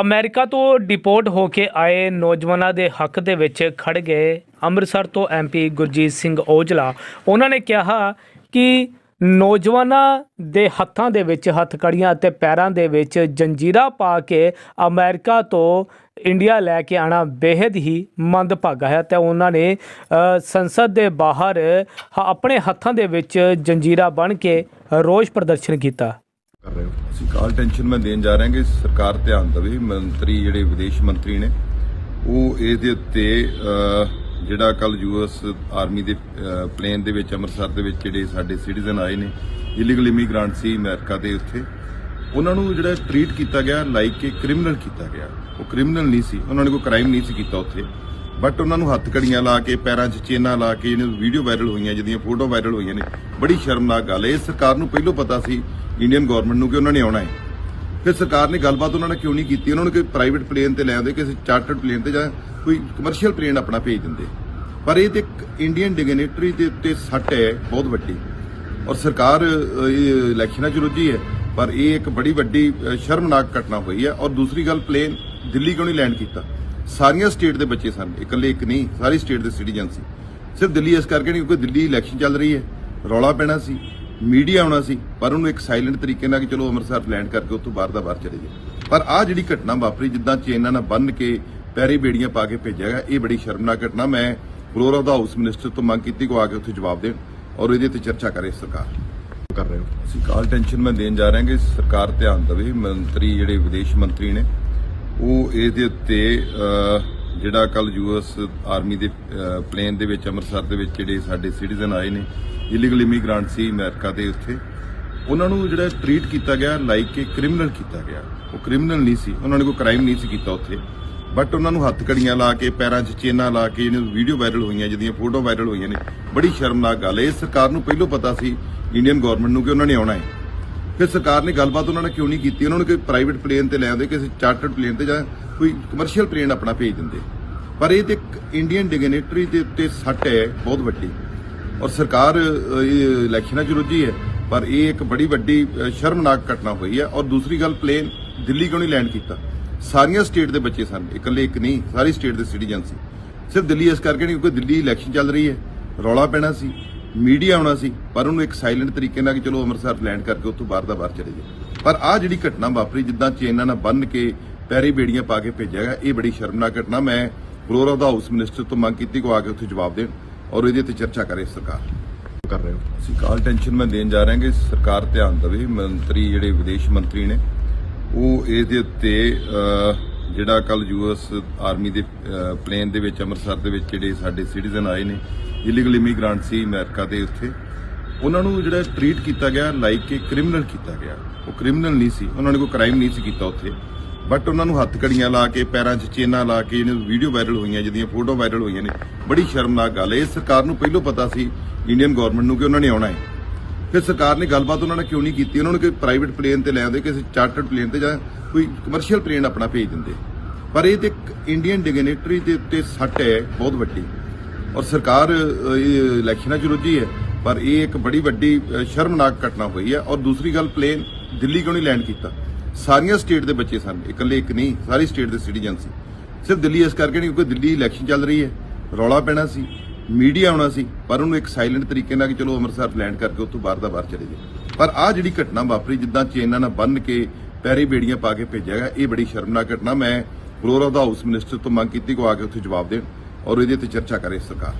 America ਤੋਂ deport ਹੋ ਕੇ ਆਏ ਨੌਜਵਾਨਾਂ ਦੇ ਹੱਕ ਦੇ ਵਿੱਚ ਖੜ ਗਏ ਅੰਮ੍ਰਿਤਸਰ ਤੋਂ ਐਮਪੀ ਗੁਰਜੀਤ ਸਿੰਘ ਔਜਲਾ। ਉਹਨਾਂ ਨੇ ਕਿਹਾ ਕਿ ਨੌਜਵਾਨਾਂ ਦੇ ਹੱਥਾਂ ਦੇ ਵਿੱਚ, ਹੱਥਕੜੀਆਂ ਅਤੇ ਪੈਰਾਂ ਦੇ ਵਿੱਚ ਜੰਜੀਰਾ ਪਾ ਕੇ ਅਮਰੀਕਾ ਤੋਂ ਇੰਡੀਆ ਲੈ ਕੇ ਆਣਾ ਬੇहद ਹੀ ਮੰਦਭਾਗਾ ਹੈ ਤੇ ਉਹਨਾਂ ਨੇ ਸੰਸਦ ਦੇ ਬਾਹਰ ਹ- ਆਪਣੇ ਹੱਥਾਂ ਦੇ ਵਿੱਚ ਜੰਜੀਰਾ ਬਣ ਕੇ ਰੋਸ ਪ੍ਰਦਰਸ਼ਨ ਕੀਤਾ। ਕਰ ਰਹੇ ਹੋ? ਅਸੀਂ ਕਾਲ ਟੈਨਸ਼ਨ ਮੈਂ ਦੇਣ ਜਾ ਰਹੇ ਹਾਂ ਕਿ ਸਰਕਾਰ ਧਿਆਨ ਦੇਵੇ, ਮੰਤਰੀ ਜਿਹੜੇ ਵਿਦੇਸ਼ ਮੰਤਰੀ ਨੇ, ਉਹ ਇਹਦੇ ਉੱਤੇ ਜਿਹੜਾ ਕੱਲ ਯੂਐਸ ਆਰਮੀ ਦੇ ਪਲੇਨ ਦੇ ਵਿੱਚ, ਅੰਮ੍ਰਿਤਸਰ ਦੇ ਵਿੱਚ ਜਿਹੜੇ ਸਾਡੇ ਸਿਟੀਜ਼ਨ ਆਏ ਨੇ ਇਲੀਗਲ ਇਮੀਗ੍ਰੈਂਟ ਸੀ ਅਮਰੀਕਾ ਦੇ ਉੱਥੇ, ਉਹਨਾਂ ਨੂੰ ਜਿਹੜਾ ਟ੍ਰੀਟ ਕੀਤਾ ਗਿਆ ਲਾਈਕ ਕਿ ਕ੍ਰਿਮੀਨਲ ਕੀਤਾ ਗਿਆ। ਉਹ ਕ੍ਰਿਮੀਨਲ ਨਹੀਂ ਸੀ, ਉਹਨਾਂ ਨੇ ਕੋਈ ਕ੍ਰਾਈਮ ਨਹੀਂ ਸੀ ਕੀਤਾ ਉੱਥੇ। ਬਟ ਉਹਨਾਂ ਨੂੰ ਹੱਥ ਕੜੀਆਂ ਲਾ ਕੇ, ਪੈਰਾਂ 'ਚ ਚੇਨਾਂ ਲਾ ਕੇ ਇਹਨੇ ਵੀਡੀਓ ਵਾਇਰਲ ਹੋਈਆਂ, ਜਿਹਦੀਆਂ ਫੋਟੋ ਵਾਇਰਲ ਹੋਈਆਂ ਨੇ। ਬੜੀ ਸ਼ਰਮਨਾਕ ਗੱਲ ਹੈ। ਇਹ ਸਰਕਾਰ ਨੂੰ ਪਹਿਲਾਂ ਪਤਾ ਸੀ ਇੰਡੀਅਨ ਗਵਰਨਮੈਂਟ ਨੂੰ ਕਿ ਉਹਨਾਂ ਨੇ ਆਉਣਾ ਹੈ। ਫਿਰ ਸਰਕਾਰ ਨੇ ਗੱਲਬਾਤ ਉਹਨਾਂ ਨਾਲ ਕਿਉਂ ਨਹੀਂ ਕੀਤੀ? ਉਹਨਾਂ ਨੂੰ ਕੋਈ ਪ੍ਰਾਈਵੇਟ ਪਲੇਨ ਤੇ ਲੈ ਆਉਂਦੇ, ਕਿਸੇ ਚਾਰਟਰਡ ਪਲੇਨ ਤੇ ਜਾਂ ਕੋਈ ਕਮਰਸ਼ੀਅਲ ਪਲੇਨ ਆਪਣਾ ਭੇਜ ਦਿੰਦੇ। ਪਰ ਇਹ ਤੇ ਇੱਕ ਇੰਡੀਅਨ ਡਿਗਨੇਟਰੀ ਦੇ ਉੱਤੇ ਸੱਟ ਹੈ, ਬਹੁਤ ਵੱਡੀ। ਔਰ ਸਰਕਾਰ ਇਲੈਕਸ਼ਨਾਂ 'ਚ ਰੁੱਝੀ ਹੈ। ਪਰ ਇਹ ਇੱਕ ਬੜੀ ਵੱਡੀ ਸ਼ਰਮਨਾਕ ਘਟਨਾ ਹੋਈ ਹੈ। ਔਰ ਦੂਸਰੀ ਗੱਲ ਪਲੇਨ ਦਿੱਲੀ ਕਿਉਂ ਨਹੀਂ ਲੈਂਡ ਕੀਤਾ? ਸਾਰੀਆਂ ਸਟੇਟ ਦੇ ਬੱਚੇ ਸਨ ਇਕੱਲੇ ਇੱਕ ਨਹੀਂ ਸਾਰੀ ਸਟੇਟ ਦੇ ਸਿਟੀਜ਼ਨ ਸੀ। ਸਿਰਫ ਦਿੱਲੀ ਇਸ ਕਰਕੇ ਨਹੀਂ ਕਿਉਂਕਿ ਦਿੱਲੀ ਇਲੈਕਸ਼ਨ ਚੱਲ ਰਹੀ ਹੈ ਰੌਲਾ ਪੈਣਾ ਸੀ ਮੀਡੀਆ ਆਉਣਾ ਸੀ ਪਰ ਉਹਨੂੰ ਇੱਕ ਸਾਇਲੈਂਟ ਤਰੀਕੇ ਨਾਲ ਕਿ ਚਲੋ ਅੰਮ੍ਰਿਤਸਰ ਲੈਂਡ ਕਰਕੇ ਉੱਥੋਂ ਬਾਹਰ ਦਾ ਬਾਹਰ ਚਲੇ ਗਏ। ਪਰ ਆਹ ਜਿਹੜੀ ਘਟਨਾ ਵਾਪਰੀ ਜਿੱਦਾਂ ਚੇਨਾਂ ਨਾਲ ਬੰਨ ਕੇ ਪੈਰੀ ਬੇੜੀਆਂ ਪਾ ਕੇ ਭੇਜਿਆ ਗਿਆ ਇਹ ਬੜੀ ਸ਼ਰਮਨਾਕ ਘਟਨਾ ਮੈਂ floor of the house minister ਤੋਂ ਮੰਗ ਕੀਤੀ ਕੋ ਆ ਕੇ ਉੱਥੇ ਜਵਾਬ ਦੇਣ ਔਰ ਇਹਦੇ ਤੇ ਚਰਚਾ ਕਰੇ ਸਰਕਾਰ। ਕਰ ਰਹੇ ਹੋ? ਅਸੀਂ ਕਾਲ ਟੈਨਸ਼ਨ ਮੈਂ ਦੇਣ ਜਾ ਰਹੇ ਹਾਂ ਕਿ ਸਰਕਾਰ ਧਿਆਨ ਦੇਵੇ ਮੰਤਰੀ ਜਿਹੜੇ ਵਿਦੇਸ਼ ਮੰਤਰੀ ਨੇ ਉਹ ਇਹਦੇ ਉੱਤੇ ਅਹ, ਜਿਹੜਾ ਕੱਲ ਯੂਐਸ ਆਰਮੀ ਦੇ ਪਲੇਨ ਦੇ ਵਿੱਚ ਅੰਮ੍ਰਿਤਸਰ ਦੇ ਵਿੱਚ ਜਿਹੜੇ ਸਾਡੇ ਸਿਟੀਜ਼ਨ ਆਏ ਨੇ ਇਲੀਗਲ ਇਮੀਗ੍ਰੈਂਟ ਸੀ ਅਮਰੀਕਾ ਦੇ ਉੱਥੇ ਉਹਨਾਂ ਨੂੰ ਜਿਹੜਾ ਟ੍ਰੀਟ ਕੀਤਾ ਗਿਆ ਲਾਈਕ ਕਿ ਕ੍ਰਿਮੀਨਲ ਕੀਤਾ ਗਿਆ। ਉਹ ਕ੍ਰਿਮੀਨਲ ਨਹੀਂ ਸੀ ਉਹਨਾਂ ਨੇ ਕੋਈ ਕ੍ਰਾਈਮ ਨਹੀਂ ਸੀ ਕੀਤਾ ਉੱਥੇ। ਬਟ ਉਹਨਾਂ ਨੂੰ ਹੱਥ ਕੜੀਆਂ ਲਾ ਕੇ ਪੈਰਾਂ 'ਚ ਚੇਨਾਂ ਲਾ ਕੇ ਇਹਨੇ ਵੀਡੀਓ ਵਾਇਰਲ ਹੋਈਆਂ ਜਿਹਦੀਆਂ ਫੋਟੋ ਵਾਇਰਲ ਹੋਈਆਂ ਨੇ। ਬੜੀ ਸ਼ਰਮਨਾਕ ਗੱਲ ਹੈ। ਇਹ ਸਰਕਾਰ ਨੂੰ ਪਹਿਲਾਂ ਪਤਾ ਸੀ ਇੰਡੀਅਨ ਗਵਰਨਮੈਂਟ ਨੂੰ ਕਿ ਉਹਨਾਂ ਨੇ ਆਉਣਾ ਹੈ। ਫਿਰ ਸਰਕਾਰ ਨੇ ਗੱਲਬਾਤ ਉਹਨਾਂ ਨੇ ਕਿਉਂ ਨਹੀਂ ਕੀਤੀ? ਉਹਨਾਂ ਨੂੰ ਕੋਈ ਪ੍ਰਾਈਵੇਟ ਪਲੇਨ ਤੇ ਲੈ ਆਉਂਦੇ, ਕਿਸੇ ਚਾਰਟਰਡ ਪਲੇਨ ਤੇ ਜਾਂ ਕੋਈ ਕਮਰਸ਼ੀਅਲ ਪਲੇਨ ਆਪਣਾ ਭੇਜ ਦਿੰਦੇ। ਪਰ ਇਹ ਤੇ ਇੱਕ ਇੰਡੀਅਨ ਡਿਗਨੇਟਰੀ ਦੇ ਉੱਤੇ ਸੱਟ ਹੈ, ਬਹੁਤ ਵੱਡੀ। ਔਰ ਸਰਕਾਰ ਇਹ ਇਲੈਕਸ਼ਨਾਂ 'ਚ ਰੁੱਝੀ ਹੈ, ਪਰ ਇਹ ਇੱਕ ਬੜੀ ਵੱਡੀ ਸ਼ਰਮਨਾਕ ਘਟਨਾ ਹੋਈ ਹੈ। ਔਰ ਦੂਸਰੀ ਗੱਲ ਪਲੇਨ ਦਿੱਲੀ ਕਿਉਂ ਨਹੀਂ ਲੈਂਡ ਕੀਤਾ? ਸਾਰੀਆਂ ਸਟੇਟ ਦੇ ਬੱਚੇ ਸਨ, ਇਕੱਲੇ ਇੱਕ ਨਹੀਂ, ਸਾਰੀ ਸਟੇਟ ਦੇ ਸਿਟੀਜ਼ਨ ਸੀ। ਸਿਰਫ ਦਿੱਲੀ ਇਸ ਕਰਕੇ ਨਹੀਂ ਕਿਉਂਕਿ ਦਿੱਲੀ ਇਲੈਕਸ਼ਨ ਚੱਲ ਰਹੀ ਹੈ, ਰੌਲਾ ਪੈਣਾ ਸੀ। ਮੀਡੀਆ ਆਉਣਾ ਸੀ ਪਰ ਉਹਨੂੰ ਇੱਕ ਸਾਇਲੈਂਟ ਤਰੀਕੇ ਨਾਲ ਕਿ ਚਲੋ ਅੰਮ੍ਰਿਤਸਰ ਲੈਂਡ ਕਰਕੇ ਉੱਥੋਂ ਬਾਹਰ ਦਾ ਬਾਹਰ ਚਲੇ ਗਏ। ਪਰ ਆਹ ਜਿਹੜੀ ਘਟਨਾ ਵਾਪਰੀ ਜਿੱਦਾਂ ਚੇਨਾਂ ਨਾਲ ਬੰਨ ਕੇ ਪੈਰੀ ਬੇੜੀਆਂ ਪਾ ਕੇ ਭੇਜਿਆ ਗਿਆ ਇਹ ਬੜੀ ਸ਼ਰਮਨਾਕ ਘਟਨਾ। ਮੈਂ floor of the house minister ਤੋਂ ਮੰਗ ਕੀਤੀ ਕੋ ਆ ਕੇ ਉੱਥੇ ਜਵਾਬ ਦੇਣ ਔਰ ਇਹਦੇ ਤੇ ਚਰਚਾ ਕਰੇ ਸਰਕਾਰ। ਕਰ ਰਹੇ ਹੋ? ਅਸੀਂ ਕਾਲ ਟੈਨਸ਼ਨ ਮੈਂ ਦੇਣ ਜਾ ਰਹੇ ਹਾਂ ਕਿ ਸਰਕਾਰ ਧਿਆਨ ਦੇਵੇ ਮੰਤਰੀ ਜਿਹੜੇ ਵਿਦੇਸ਼ ਮੰਤਰੀ ਨੇ ਉਹ ਇਹਦੇ ਉੱਤੇ ਜਿਹੜਾ ਕੱਲ ਯੂਐਸ ਆਰਮੀ ਦੇ ਪਲੇਨ ਦੇ ਵਿੱਚ, ਅੰਮ੍ਰਿਤਸਰ ਦੇ ਵਿੱਚ ਜਿਹੜੇ ਸਾਡੇ ਸਿਟੀਜ਼ਨ ਆਏ ਨੇ ਇਲੀਗਲ ਇਮੀਗ੍ਰੈਂਟ ਸੀ ਅਮਰੀਕਾ ਦੇ ਉੱਥੇ, ਉਹਨਾਂ ਨੂੰ ਜਿਹੜਾ ਟ੍ਰੀਟ ਕੀਤਾ ਗਿਆ ਲਾਈਕ ਕਿ ਕ੍ਰਿਮੀਨਲ ਕੀਤਾ ਗਿਆ। ਉਹ ਕ੍ਰਿਮੀਨਲ ਨਹੀਂ ਸੀ, ਉਹਨਾਂ ਨੇ ਕੋਈ ਕ੍ਰਾਈਮ ਨਹੀਂ ਸੀ ਕੀਤਾ ਉੱਥੇ। ਬਟ ਉਹਨਾਂ ਨੂੰ ਹੱਥ ਕੜੀਆਂ ਲਾ ਕੇ, ਪੈਰਾਂ 'ਚ ਚੇਨਾਂ ਲਾ ਕੇ ਇਹਨੇ ਵੀਡੀਓ ਵਾਇਰਲ ਹੋਈਆਂ, ਜਿਹਦੀਆਂ ਫੋਟੋ ਵਾਇਰਲ ਹੋਈਆਂ ਨੇ, ਬੜੀ ਸ਼ਰਮਨਾਕ ਗੱਲ ਹੈ। ਇਹ ਸਰਕਾਰ ਨੂੰ ਪਹਿਲਾਂ ਪਤਾ ਸੀ ਇੰਡੀਅਨ ਗਵਰਨਮੈਂਟ ਨੂੰ ਕਿ ਉਹਨਾਂ ਨੇ ਆਉਣਾ ਹੈ। ਫਿਰ ਸਰਕਾਰ ਨੇ ਗੱਲਬਾਤ ਉਹਨਾਂ ਨਾਲ ਕਿਉਂ ਨਹੀਂ ਕੀਤੀ? ਉਹਨਾਂ ਨੂੰ ਕੋਈ ਪ੍ਰਾਈਵੇਟ ਪਲੇਨ ਤੇ ਲੈ ਆਉਂਦੇ, ਕਿਸੇ ਚਾਰਟਰਡ ਪਲੇਨ ਤੇ ਜਾਂ ਕੋਈ ਕਮਰਸ਼ੀਅਲ ਪਲੇਨ ਆਪਣਾ ਭੇਜ ਦਿੰਦੇ। ਪਰ ਇਹ ਤੇ ਇੱਕ ਇੰਡੀਅਨ ਡਿਗਨੇਟਰੀ ਦੇ ਉੱਤੇ ਸੱਟ ਹੈ, ਬਹੁਤ ਵੱਡੀ। ਔਰ ਸਰਕਾਰ ਇਲੈਕਸ਼ਨਾਂ 'ਚ ਰੁੱਝੀ ਹੈ, ਪਰ ਇਹ ਇੱਕ ਬੜੀ ਵੱਡੀ ਸ਼ਰਮਨਾਕ ਘਟਨਾ ਹੋਈ ਹੈ। ਔਰ ਦੂਸਰੀ ਗੱਲ ਪਲੇਨ ਦਿੱਲੀ ਕਿਉਂ ਨਹੀਂ ਲੈਂਡ ਕੀਤਾ? ਸਾਰੀਆਂ ਸਟੇਟ ਦੇ ਬੱਚੇ ਸਨ, ਇਕੱਲੇ ਇੱਕ ਨਹੀਂ, ਸਾਰੀ ਸਟੇਟ ਦੇ ਸਿਟੀਜ਼ਨ ਸੀ। ਸਿਰਫ ਦਿੱਲੀ ਇਸ ਕਰਕੇ ਨਹੀਂ, ਕਿਉਂਕਿ ਦਿੱਲੀ ਇਲੈਕਸ਼ਨ ਚੱਲ ਰਹੀ ਹੈ, ਰੌਲਾ ਪੈਣਾ ਸੀ। ਮੀਡੀਆ ਆਉਣਾ ਸੀ, ਪਰ ਉਹਨੂੰ ਇੱਕ ਸਾਇਲੈਂਟ ਤਰੀਕੇ ਨਾਲ ਕਿ ਚਲੋ ਅੰਮ੍ਰਿਤਸਰ ਲੈਂਡ ਕਰਕੇ ਉੱਥੋਂ ਬਾਹਰ ਦਾ ਬਾਹਰ ਚਲੇ ਗਏ। ਪਰ ਆਹ ਜਿਹੜੀ ਘਟਨਾ ਵਾਪਰੀ, ਜਿੱਦਾਂ ਚੇਨਾਂ ਨਾਲ ਬੰਨ ਕੇ ਪੈਰੀ ਬੇੜੀਆਂ ਪਾ ਕੇ ਭੇਜਿਆ ਗਿਆ, ਇਹ ਬੜੀ ਸ਼ਰਮਨਾਕ ਘਟਨਾ। ਮੈਂ ਫਲੋਰ ਦਾ ਹਾਊਸ ਮਿਨਿਸਟਰ ਤੋਂ ਮੰਗ ਕੀਤੀ ਕੋ ਆ ਕੇ ਉੱਥੇ ਜਵਾਬ ਦੇਣ ਔਰ ਇਹਦੇ ਤੇ ਚਰਚਾ ਕਰੇ ਸਰਕਾਰ।